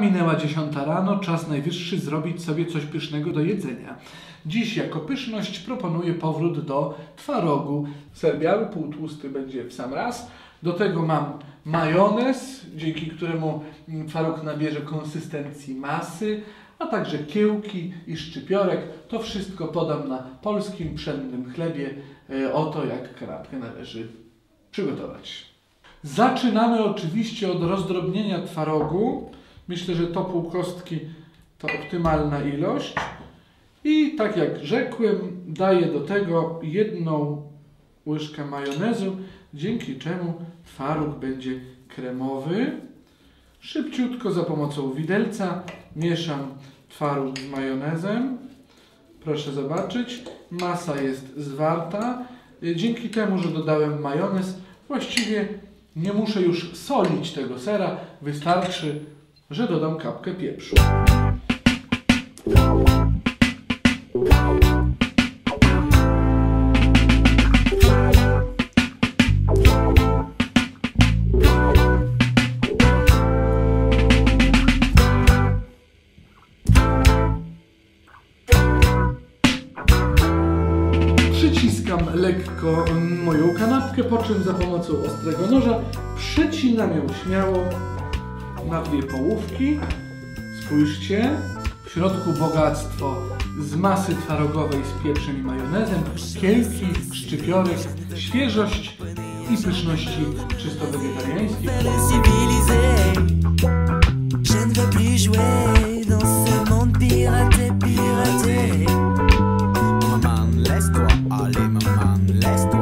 Minęła dziesiąta rano, czas najwyższy zrobić sobie coś pysznego do jedzenia. Dziś jako pyszność proponuję powrót do twarogu. Ser biały, półtłusty będzie w sam raz. Do tego mam majonez, dzięki któremu twaróg nabierze konsystencji masy, a także kiełki i szczypiorek. To wszystko podam na polskim pszennym chlebie. E, Oto jak kanapkę należy przygotować. Zaczynamy oczywiście od rozdrobnienia twarogu. Myślę, że to pół kostki to optymalna ilość. I tak jak rzekłem, daję do tego jedną łyżkę majonezu, dzięki czemu twaróg będzie kremowy. Szybciutko za pomocą widelca mieszam twaróg z majonezem. Proszę zobaczyć, masa jest zwarta. Dzięki temu, że dodałem majonez, właściwie nie muszę już solić tego sera. Wystarczy, że dodam kapkę pieprzu. Przyciskam lekko moją kanapkę, po czym za pomocą ostrego noża przecinam ją śmiało na dwie połówki. Spójrzcie, w środku bogactwo z masy twarogowej z pieprzem i majonezem, kiełki, szczypiorek, świeżość i pyszności czysto wegetariańskich. Laisse-toi aller, maman, laisse-toi.